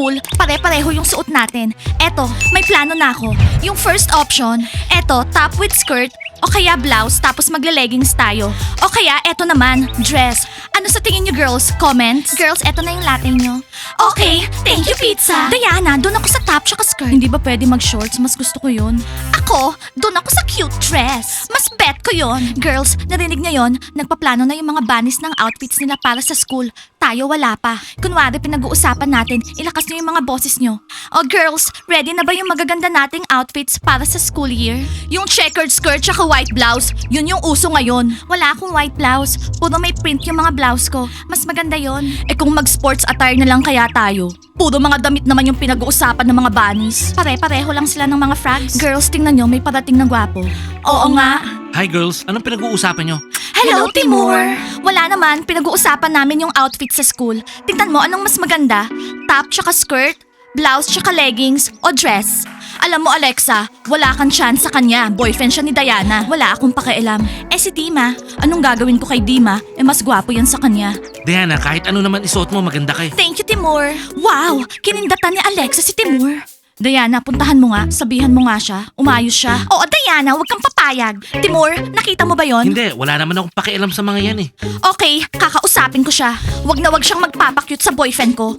school, pare-pareho yung suot natin. Eto, may plano na ako. Yung first option, eto, top with skirt, o kaya blouse, tapos magle-leggings tayo. O kaya, eto naman, dress. Ano sa tingin nyo, girls? Comments? Girls, eto na yung latte nyo. Okay, thank you, pizza. Diana, doon ako sa top tsaka skirt. Hindi ba pwede mag-shorts? Mas gusto ko yun. Ako, doon ako sa cute dress. Mas bet ko yon. Girls, narinig niyo yon? Nagpaplano na yung mga banis ng outfits nila para sa school. Tayo wala pa. Kunwari pinag-uusapan natin, ilakas niyo yung mga boses niyo. Oh girls, ready na ba yung magaganda nating outfits para sa school year? Yung checkered skirt tsaka white blouse, yun yung uso ngayon. Wala akong white blouse. Puro may print yung mga blouse ko. Mas maganda yon. Eh kung mag-sports attire na lang kaya tayo. Puro mga damit naman yung pinag-uusapan ng mga bunnies. Pare-pareho lang sila ng mga frogs. Girls, tingnan nyo, may parating na gwapo. Oo nga. Hi girls, anong pinag-uusapan nyo? Hello, Timur! Wala naman, pinag-uusapan namin yung outfit sa school. Tingnan mo, anong mas maganda? Top tsaka skirt? Blouse tsaka leggings? O dress? Alam mo, Alexa, wala kang chance sa kanya. Boyfriend siya ni Diana. Wala akong pakialam. Eh si Dima, anong gagawin ko kay Dima? Eh mas gwapo yan sa kanya. Diana, kahit ano naman isuot mo, maganda kay. Thank you, Timur. Wow, kinindatan ni Alexa si Timur. Diana, puntahan mo nga. Sabihan mo nga siya. Umayos siya. Oo, Diana, huwag kang papayag. Timur, nakita mo ba yon? Hindi, wala naman akong pakialam sa mga yan eh. Okay, kakausapin ko siya. Wag na wag siyang magpapakyut sa boyfriend ko.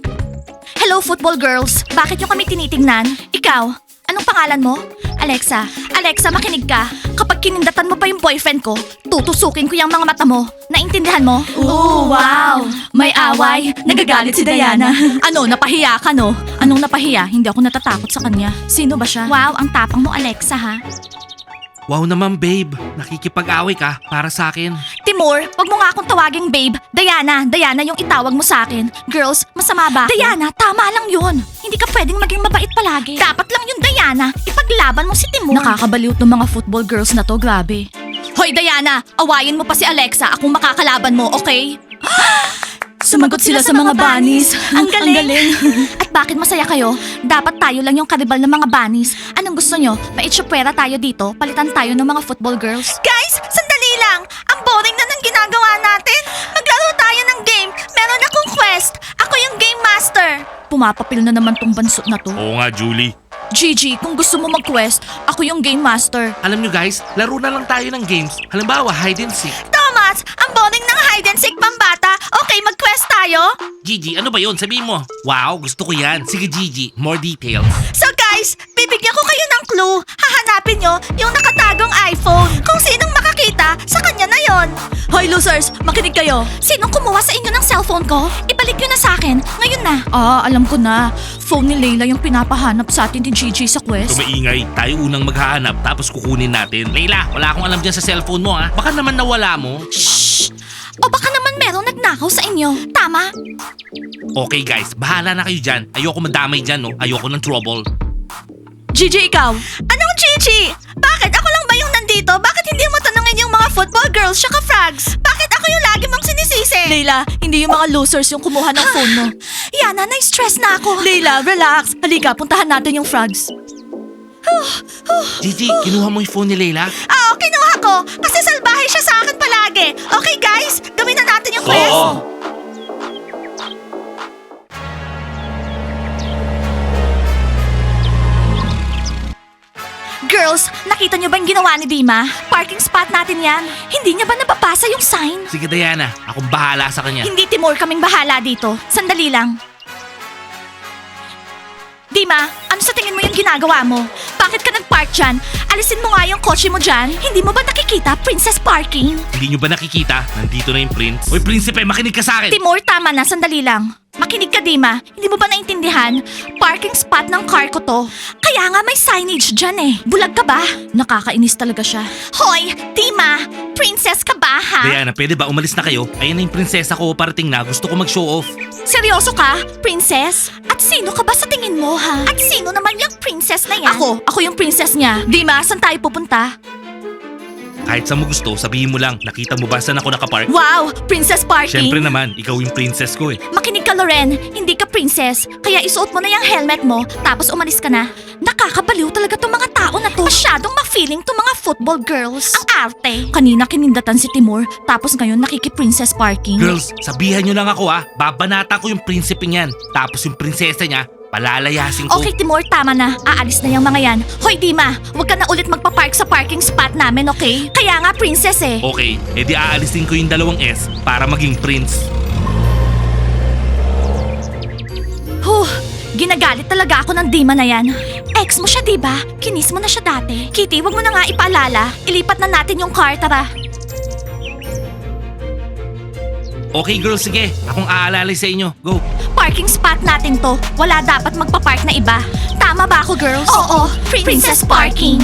Hello, football girls. Bakit niyo kami tinitingnan? Ikaw, anong pangalan mo? Alexa. Alexa, makinig ka. Kapag kinindatan mo pa yung boyfriend ko, tutusukin ko yung mga mata mo. Naintindihan mo? Ooh, wow! May away. Nagagalit si Diana. ano, napahiya ka, no? Anong napahiya? Hindi ako natatakot sa kanya. Sino ba siya? Wow, ang tapang mo, Alexa, ha? Wow naman babe, nakikipag-away ka para sa akin. Timur, wag mo nga akong tawaging babe. Diana, Diana yung itawag mo sa akin. Girls, masama ba? ako? Diana, tama lang yun. Hindi ka pwedeng maging mabait palagi. Dapat lang yun, Diana. Ipaglaban mo si Timur. Nakakabaliw ng mga football girls na to, grabe. Hoy, Diana, awayin mo pa si Alexa. Akong makakalaban mo, okay? Sumagot sila sa mga bunnies. Ang galing. At bakit masaya kayo? Dapat tayo lang yung karibal ng mga bunnies. Anong gusto nyo? Maitsupwera tayo dito? Palitan tayo ng mga football girls? Guys, sandali lang! Ang boring na ng ginagawa natin! Maglaro tayo ng game! Meron akong quest! Ako yung game master! Pumapapil na naman tong bansot na to. Oo nga Julie. Gigi, kung gusto mo mag-quest, ako yung game master. Alam nyo guys, laro na lang tayo ng games. Halimbawa, hide and seek. Thomas, ang boring ng hide and seek pambata. Gigi, ano ba yon? Sabihin mo. Wow, gusto ko yan. Sige Gigi, more details. So guys, bibigyan ko kayo ng clue. Hahanapin nyo yung nakatagong iPhone. Kung sinong makakita, sa kanya na yon. Hoy losers, makinig kayo. Sinong kumuha sa inyo ng cellphone ko? Ibalik nyo na sa akin. Ngayon na. Ah, alam ko na. Phone ni Layla yung pinapahanap sa atin ni Gigi sa quest. Tumaingay, tayo unang maghahanap tapos kukunin natin. Leila, wala akong alam dyan sa cellphone mo ha. Baka naman nawala mo. Shh! O baka naman merong nagnakaw sa inyo. Tama? Okay guys, bahala na kayo dyan. Ayoko madamay dyan no. Ayoko ng trouble. Gigi, ikaw? Anong Gigi? Bakit? Ako lang ba yung nandito? Bakit hindi mo tanungin yung mga football girls tsaka frogs? Bakit ako yung lagi mong sinisisi? Leila, hindi yung mga losers yung kumuha ng phone mo. Yana, na-stress na ako. Leila, relax. Halika, puntahan natin yung frogs. Gigi, kinuha mo yung phone ni Leila? Oo, kinuha ko. Kasi salbahe siya sa palagi. Okay, guys? Gawin na natin yung quest. Girls, nakita niyo ba yung ginawa ni Dima? Parking spot natin yan. Hindi niya ba nababasa yung sign? Sige Diana, akong bahala sa kanya. Hindi Timur kaming bahala dito. Sandali lang. Dima, ano sa tingin mo yung ginagawa mo? Bakit ka nag-park dyan? Alisin mo nga yung kotse mo dyan. Hindi mo ba nakikita Princess Parking? Hindi nyo ba nakikita? Nandito na yung prince. Uy, prinsipe, makinig ka sa akin. Timur, tama na. Sandali lang. Makinig ka, Dima. Hindi mo ba naintindihan? Parking spot ng car ko to. Kaya nga may signage dyan eh. Bulag ka ba? Nakakainis talaga siya. Hoy, Dima! Princess ka ba, ha? Diana, pwede ba umalis na kayo? Ayan na yung prinsesa ko, parating na. Gusto ko mag-show off. Seryoso ka, princess? At sino ka ba sa tingin mo, ha? At sino naman yung princess na yan? Ako, ako yung princess niya. Dima, saan tayo pupunta? Kahit sa mo gusto, sabihin mo lang, nakita mo ba saan ako nakapark? Wow, princess parking. Siyempre naman, ikaw yung princess ko eh. Makinig ka, Loren. Hindi ka princess. Kaya isuot mo na yung helmet mo, tapos umalis ka na. Nakakabaliw talaga tong mga tao na to. Masyadong ma-feeling tong mga football girls. Ang arte. Kanina kinindatan si Timur, tapos ngayon nakiki-princess parking. Girls, sabihan nyo lang ako ah, babanata ko yung prinsipe niyan. Tapos yung prinsesa niya, Palalayasin ko. Okay, Timur, tama na. Aalis na yung mga yan. Hoy, Dima, huwag ka na ulit magpa-park sa parking spot namin, okay? Kaya nga, princess eh. Okay, edi aalisin ko yung dalawang S para maging prince. Huh, ginagalit talaga ako ng Dima na yan. Ex mo siya, diba? Kinis mo na siya dati. Kitty, wag mo na nga ipaalala. Ilipat na natin yung car, tara. Okay girls, sige. Akong aalalay sa inyo. Go. Parking spot natin to. Wala dapat magpa-park na iba. Tama ba ako, girls? Oo, princess parking.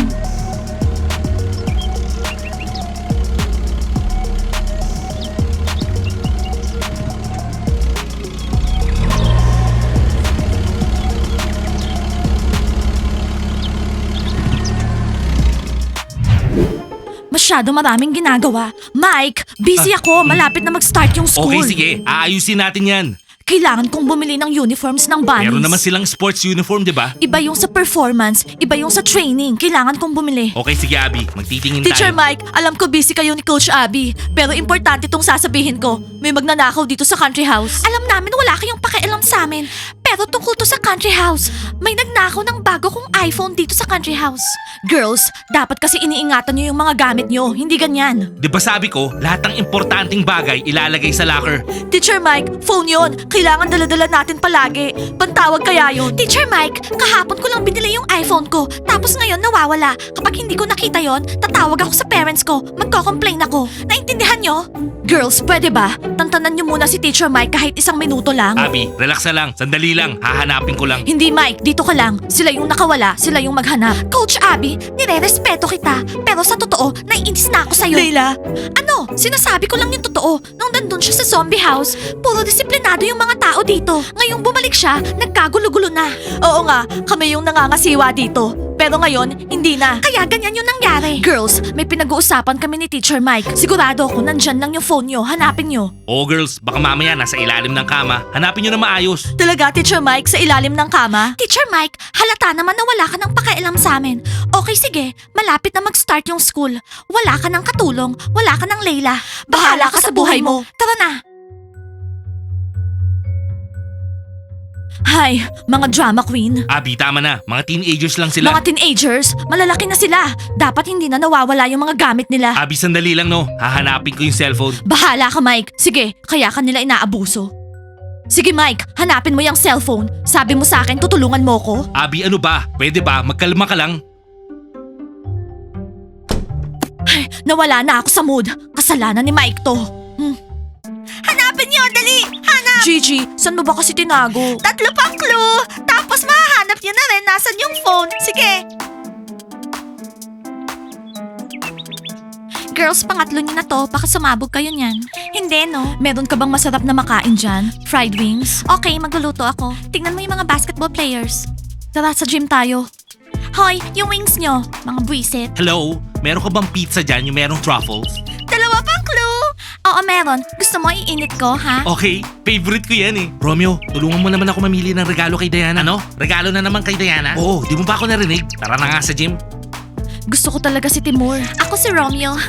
Masyado maraming ginagawa. Mike, busy ako. Malapit na mag-start yung school. Okay, sige. Aayusin natin yan. Kailangan kong bumili ng uniforms ng bunnies. Meron naman silang sports uniform, di ba? Iba yung sa performance, iba yung sa training. Kailangan kong bumili. Okay, sige Abby. Magtitingin Teacher tayo. Mike, alam ko busy kayo ni Coach Abby. Pero importante tong sasabihin ko. May magnanakaw dito sa country house. Alam namin wala kayong pakialam sa amin. Pero tungkol to sa country house, may nagnakaw ng bago kong iPhone dito sa country house. Girls, dapat kasi iniingatan nyo yung mga gamit nyo, hindi ganyan. Di ba sabi ko, lahat ng importanteng bagay ilalagay sa locker. Teacher Mike, phone yon. Kailangan daladala natin palagi. Pantawag kaya yun. Teacher Mike, kahapon ko lang binili yung iPhone ko. Tapos ngayon nawawala. Kapag hindi ko nakita yon, tatawag ako sa parents ko. Magko-complain ako. Naintindihan nyo? Girls, pwede ba? Tantanan nyo muna si Teacher Mike kahit isang minuto lang. Abby, relax na lang. Sandali lang. Hahanapin ko lang. Hindi Mike, dito ka lang. Sila yung nakawala, sila yung maghanap. Coach Abby, nire-respeto kita. Pero sa totoo, naiinis na ako sa'yo. Leila? Ano? Sinasabi ko lang yung totoo. Nung nandun siya sa zombie house, puro disiplinado yung mga tao dito. Ngayong bumalik siya, nagkagulo-gulo na. Oo nga, kami yung nangangasiwa dito. Pero ngayon, hindi na. Kaya ganyan yung nangyari. Girls, may pinag-uusapan kami ni Teacher Mike. Sigurado ako nandyan lang yung phone nyo. Hanapin nyo. Oh girls, baka mamaya nasa ilalim ng kama. Hanapin nyo na maayos. Talaga, Teacher Mike, sa ilalim ng kama? Teacher Mike, halata naman na wala ka ng pakialam sa amin. Okay, sige. Malapit na mag-start yung school. Wala ka ng katulong. Wala ka ng Layla. Bahala ka sa buhay mo. Tara na. Hi, mga drama queen. Abby, tama na. Mga teenagers lang sila. Mga teenagers, malalaki na sila. Dapat hindi na nawawala yung mga gamit nila. Abby, sandali lang no. Hahanapin ko yung cellphone. Bahala ka, Mike. Sige, kaya ka nila inaabuso. Sige, Mike, hanapin mo yung cellphone. Sabi mo sa akin, tutulungan mo ko. Abby, ano ba? Pwede ba? Magkalma ka lang. Nawala na ako sa mood. Kasalanan ni Mike to. Gigi, saan mo ba kasi tinago? Tatlo pang clue! Tapos mahahanap niyo na rin nasan yung phone. Sige! Girls, pangatlo niyo na to. Baka sumabog kayo niyan. Hindi, no? Meron ka bang masarap na makain dyan? Fried wings? Okay, magluluto ako. Tingnan mo yung mga basketball players. Tara, sa gym tayo. Hoy, yung wings nyo. Mga buwisit. Hello? Meron ka bang pizza dyan yung merong truffles? Dalawa clue! Oo, meron. Gusto mo iinit ko, ha? Okay, favorite ko yan eh. Romeo, tulungan mo naman ako mamili ng regalo kay Diana. Ano? Regalo na naman kay Diana? Oo, di mo ba ako narinig? Tara na nga sa gym. Gusto ko talaga si Timur. Ako si Romeo.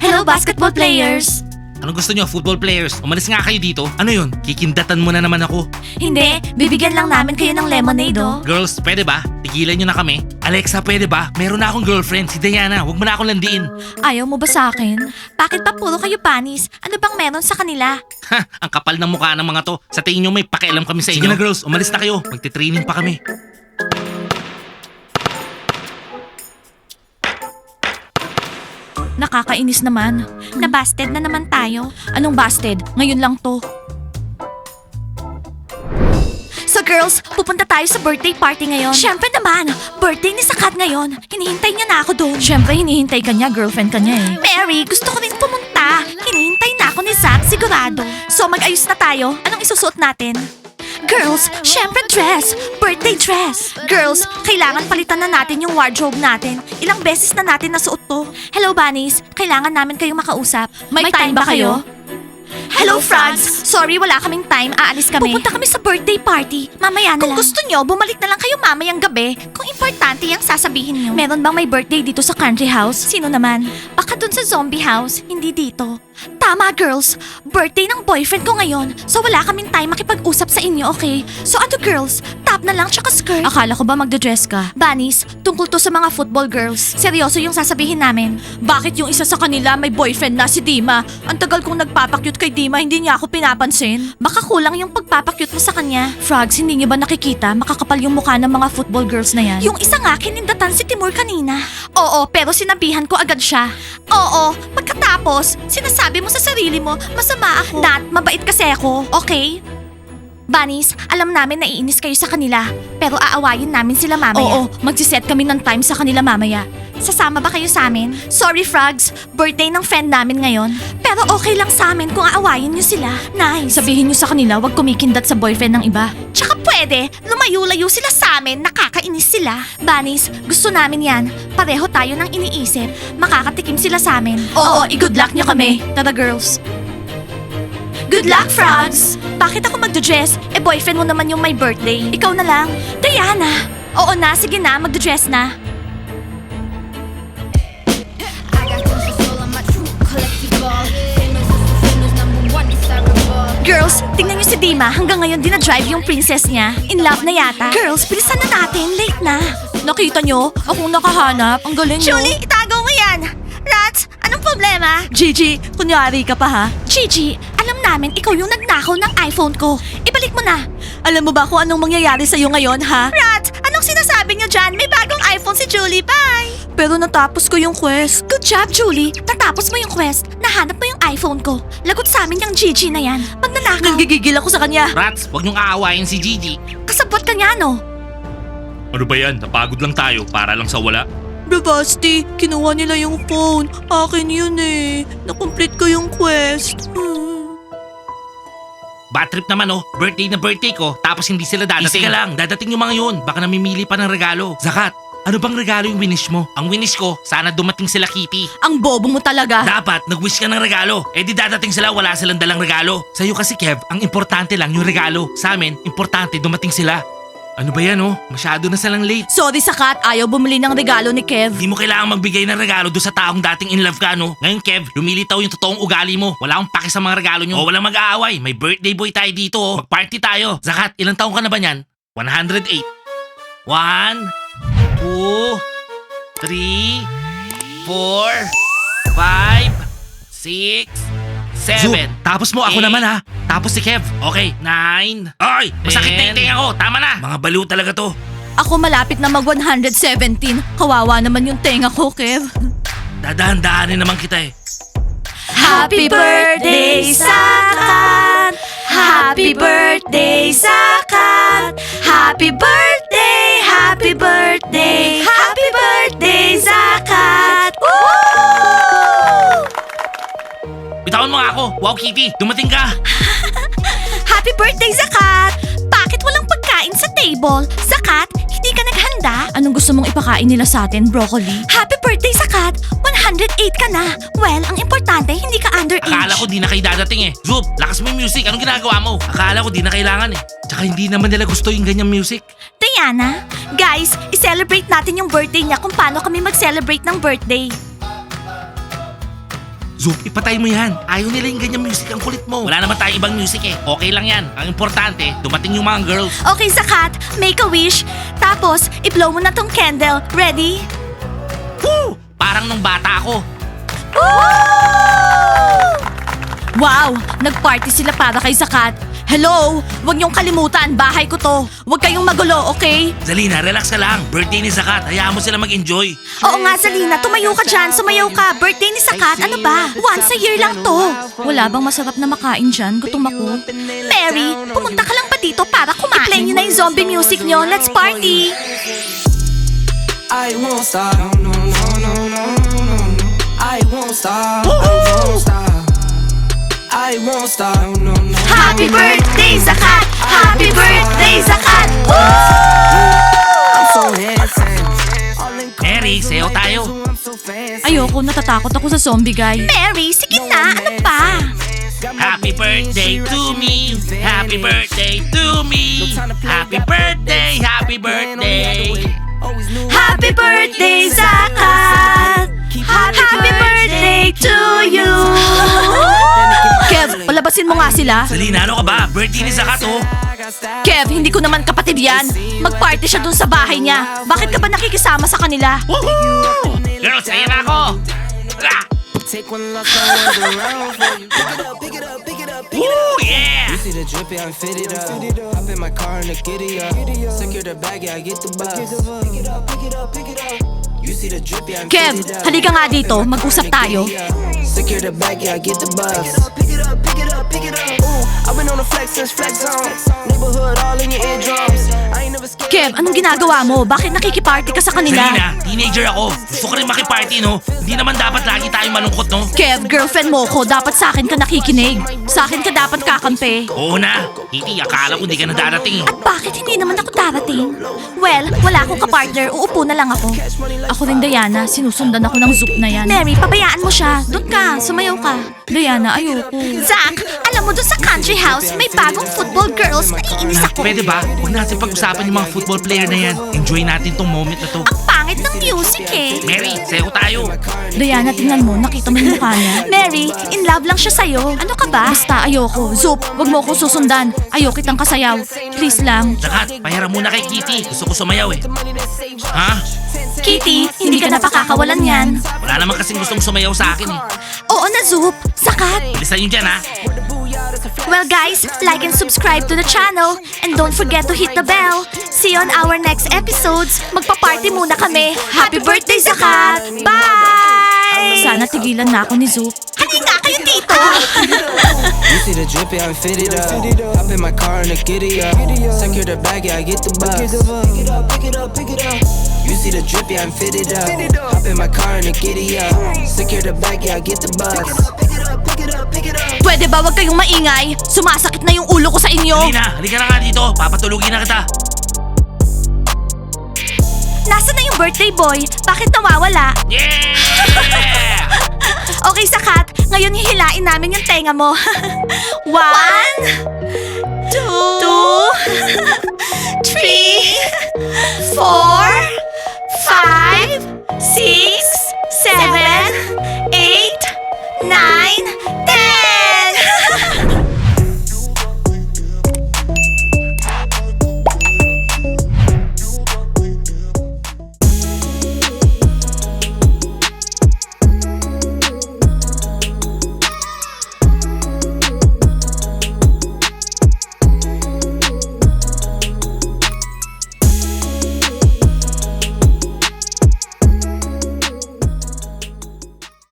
Hello, basketball players! Ano gusto nyo, football players? Umalis nga kayo dito. Ano yun? Kikindatan mo na naman ako. Hindi, bibigyan lang namin kayo ng lemonade, oh. Girls, pwede ba? Tigilan nyo na kami. Alexa, pwede ba? Meron na akong girlfriend, si Diana. Huwag mo na akong landiin. Ayaw mo ba sa akin? Bakit pa puro kayo panis? Ano bang meron sa kanila? Ha, ang kapal ng mukha ng mga to. Sa tingin nyo may pakialam kami sa inyo. Sige na girls, umalis na kayo. Magte-training pa kami. Nakakainis naman. Nabasted na naman tayo. Anong busted? Ngayon lang to. So girls, pupunta tayo sa birthday party ngayon. Siyempre naman, birthday ni Sakat ngayon. Hinihintay niya na ako doon. Siyempre, hinihintay ka niya, girlfriend ka niya eh. Mary, gusto ko rin pumunta. Hinihintay na ako ni Zach, sigurado. So mag-ayos na tayo. Anong isusuot natin? Girls, syempre dress! Birthday dress! Girls, kailangan palitan na natin yung wardrobe natin. Ilang beses na natin nasuot to. Hello, Bunnies. Kailangan namin kayong makausap. May, time, ba kayo? Hello, Franz! Sorry, wala kaming time. Aalis kami. Pupunta kami sa birthday party. Mamaya na Kung lang. gusto nyo, bumalik na lang kayo mamayang gabi. Kung importante yung sasabihin nyo. Meron bang may birthday dito sa country house? Sino naman? Baka dun sa zombie house, hindi dito. Tama, girls. Birthday ng boyfriend ko ngayon. So wala kaming time makipag-usap sa inyo, okay? So ano, girls? Top na lang tsaka skirt? Akala ko ba magdodress ka? Banis, tungkol to sa mga football girls. Seryoso yung sasabihin namin. Bakit yung isa sa kanila may boyfriend na si Dima? Ang tagal kong nagpapakyut kay Dima, hindi niya ako pinapansin. Baka kulang yung pagpapakyut mo sa kanya. Frogs, hindi niyo ba nakikita? Makakapal yung mukha ng mga football girls na yan. Yung isa nga, kinindatan si Timur kanina. Oo, pero sinabihan ko agad siya. Oo, pagkatapos, sinasabi mo sa sarili mo, masama ako. Nat, mabait kasi ako, okay? Banis, alam namin naiinis kayo sa kanila, pero aawayin namin sila mamaya. Oo, magsiset kami ng time sa kanila mamaya. Sasama ba kayo sa amin? Sorry, Frogs. Birthday ng friend namin ngayon. Pero okay lang sa amin kung aawayin niyo sila. Nice. Sabihin niyo sa kanila, wag kumikindat sa boyfriend ng iba. Tsaka pwede, lumayo-layo sila sa amin, nakakainis sila. Banis, gusto namin yan. Pareho tayo ng iniisip. Makakatikim sila sa amin. Oo, i-good luck niyo kami. Tara, girls. Good luck, Frogs! Bakit ako magdodress? Eh, boyfriend mo naman yung may birthday. Ikaw na lang. Diana! Oo na, sige na, magdodress na. My. Girls, tingnan niyo si Dima. Hanggang ngayon dinadrive yung princess niya. In love na yata. Girls, bilisan na natin. Late na. Nakita niyo? Akong nakahanap. Ang galing Julie, itago mo yan! Rats, anong problema? Gigi, kunyari ka pa ha? Gigi, namin ikaw yung nagnakaw ng iPhone ko. Ibalik mo na. Alam mo ba kung anong mangyayari sa'yo ngayon, ha? Rats, anong sinasabi niyo dyan? May bagong iPhone si Julie, bye! Pero natapos ko yung quest. Good job, Julie. Natapos mo yung quest. Nahanap mo yung iPhone ko. Lagot sa amin yung Gigi na yan. Magnanakaw. Nagigigil ako sa kanya. Rats, wag niyong aawayin si Gigi. Kasabot ka niya, no? Ano ba yan? Napagod lang tayo para lang sa wala. Bravasti, kinuha nila yung phone. Akin yun eh. Nakomplete ko yung quest. Hmm. Bad trip naman oh. Birthday na birthday ko, tapos hindi sila dadating. Easy ka lang, dadating yung mga yun. Baka namimili pa ng regalo. Zakat, ano bang regalo yung winish mo? Ang winish ko, sana dumating sila Kitty. Ang bobo mo talaga. Dapat, nag-wish ka ng regalo. Eh di dadating sila, wala silang dalang regalo. Sa'yo kasi Kev, ang importante lang yung regalo. Sa amin, importante dumating sila. Ano ba yan oh? Masyado na silang late. Sorry sakat, ayaw bumili ng regalo ni Kev. Hindi mo kailangang magbigay ng regalo doon sa taong dating in love ka, no? Ngayon, Kev, lumilitaw yung totoong ugali mo. Wala akong paki sa mga regalo nyo. O walang mag-aaway. May birthday boy tayo dito, oh. Mag-party tayo. Zakat, ilang taong ka na ba niyan? 108. 1, 2, 3, 4, 5, 6, 7. tapos mo ako naman ha. Tapos si Kev. Okay, 9. Ay, masakit na yung tenga ko. Tama na. Mga baliw talaga to. Ako malapit na mag 117. Kawawa naman yung tenga ko, Kev. Dadahan-dahanin naman kita eh. Happy birthday, Sakat! Happy birthday, Sakat! Happy birthday, happy birthday, happy birthday, Sakat! Bitawan mo nga ako. Wow, Kitty. Dumating ka. Happy birthday, Zakat! Bakit walang pagkain sa table? Zakat, hindi ka naghanda? Anong gusto mong ipakain nila sa atin, broccoli? Happy birthday, Zakat! 108 ka na! Well, ang importante, hindi ka underage. Akala ko di na kayo dadating eh. Zoop, lakas mo yung music. Anong ginagawa mo? Akala ko di na kailangan eh. Tsaka hindi naman nila gusto yung ganyang music. Diana, guys, i-celebrate natin yung birthday niya kung paano kami mag-celebrate ng birthday. Zoop, ipatay mo yan. Ayaw nila yung ganyang music. Ang kulit mo. Wala naman tayong ibang music eh. Okay lang yan. Ang importante, dumating yung mga girls. Okay, Zakat, make a wish. Tapos, i-blow mo na tong candle. Ready? Woo! Parang nung bata ako. Wow! Nag-party sila para kay Zakat. Hello! Huwag niyong kalimutan, bahay ko to. Huwag kayong magulo, okay? Zalina, relax ka lang. Birthday ni Zakat. Hayaan mo sila mag-enjoy. Oo nga, Zalina, tumayo ka dyan, sumayaw ka. Birthday ni Sakat, ano ba? Once a year lang to. Wala bang masarap na makain dyan? Gutom ako. Mary, pumunta ka lang ba dito para kumain? I-play niyo na yung zombie music niyo. Let's party! I won't stop. No, no, no, no, no, no, no. I won't stop. I won't stop. I won't stop. No, no, no. Happy birthday, Zakat! Happy birthday, Zakat! I'm so handsome. Mary, sayaw tayo. Ayoko, natatakot ako sa zombie guy. Mary, sige na, ano pa? Happy birthday to me. Happy birthday to me. Happy birthday, happy birthday. Happy birthday, Zakat! Happy birthday to you! Palayasin mo nga sila. Salina, ano ka ba? Birthday ni Zakat, oh. Kev, hindi ko naman kapatid yan. Mag-party siya dun sa bahay niya. Bakit ka ba nakikisama sa kanila? Woohoo! Girls, ayan na ako! Ah! Take one look around around for you. Pick it up, pick it up, pick it up, pick it up. Woo! Yeah! You see the drippy, I'm fitted up. Hop in my car and the giddy up. Secure the bag, yeah, I get the bus. Pick it up, pick it up, pick it up. Kev, halika nga dito. Mag-usap tayo. Secure the bag, yeah, get the bus. Pick it up, pick it up, pick it up. Ooh, I've been on the flex since flex zone. Neighborhood all in your eardrums. Kev, anong ginagawa mo? Bakit nakikiparty ka sa kanila? Salina, teenager ako. Gusto ko rin makiparty, no? Hindi naman dapat lagi tayong malungkot, no? Kev, girlfriend mo ko. Dapat sa akin ka nakikinig. Sa akin ka dapat kakampi. Oo na. Kitty, akala ko hindi ka na darating. At bakit hindi naman ako darating? Well, wala akong kapartner. Uupo na lang ako. Ako rin, Diana. Sinusundan ako ng zoop na yan. Mary, pabayaan mo siya. Doon ka. Sumayaw ka. Diana, ayoko. Zach, alam mo doon sa country house, may bagong football girls. Naiinis Nak, pwede ba? Huwag natin pag-usapan yung mga football player na yan. Enjoy natin tong moment na to. Ang pangit ng music eh. Mary, sayo tayo. Diana, tingnan mo. Nakita mo yung mukha niya. Mary, in love lang siya sa'yo. Ano ka ba? Basta ayoko. Zoop, wag mo akong susundan. Ayoko kitang kasayaw. Please lang. Zakat, pahiram muna kay Kitty. Gusto ko sumayaw, eh. Ha? Kitty, hindi ka na pakakawalan yan. Wala naman kasing gustong sumayaw sa akin, eh. Oo na, Zoop. Sakat. Bilisan nyo dyan, ha? Well guys, like and subscribe to the channel and don't forget to hit the bell. See you on our next episodes. Magpa-party muna kami. Happy birthday, Zakat! Bye! Sana tigilan na ako ni Zoop. Halika kayo dito! You see the drippy, I'm fitted up. Hop in my car and the giddy up. Secure the bag, yeah, I get the bus. Pick it up, pick it up, pick it up. You see the drippy, I'm fitted up. Hop in my car and the giddy up. Secure the bag, yeah, I get the bus. Pick it up, pick it up, pick it up. Pwede ba wag kayong maingay? Sumasakit na yung ulo ko sa inyo. Salina, halika na nga dito. Papatulugin na kita. Nasaan na yung birthday boy? Bakit nawawala? Yeah! Okay, Sakat. Ngayon hihilain namin yung tenga mo. One, two, three, four,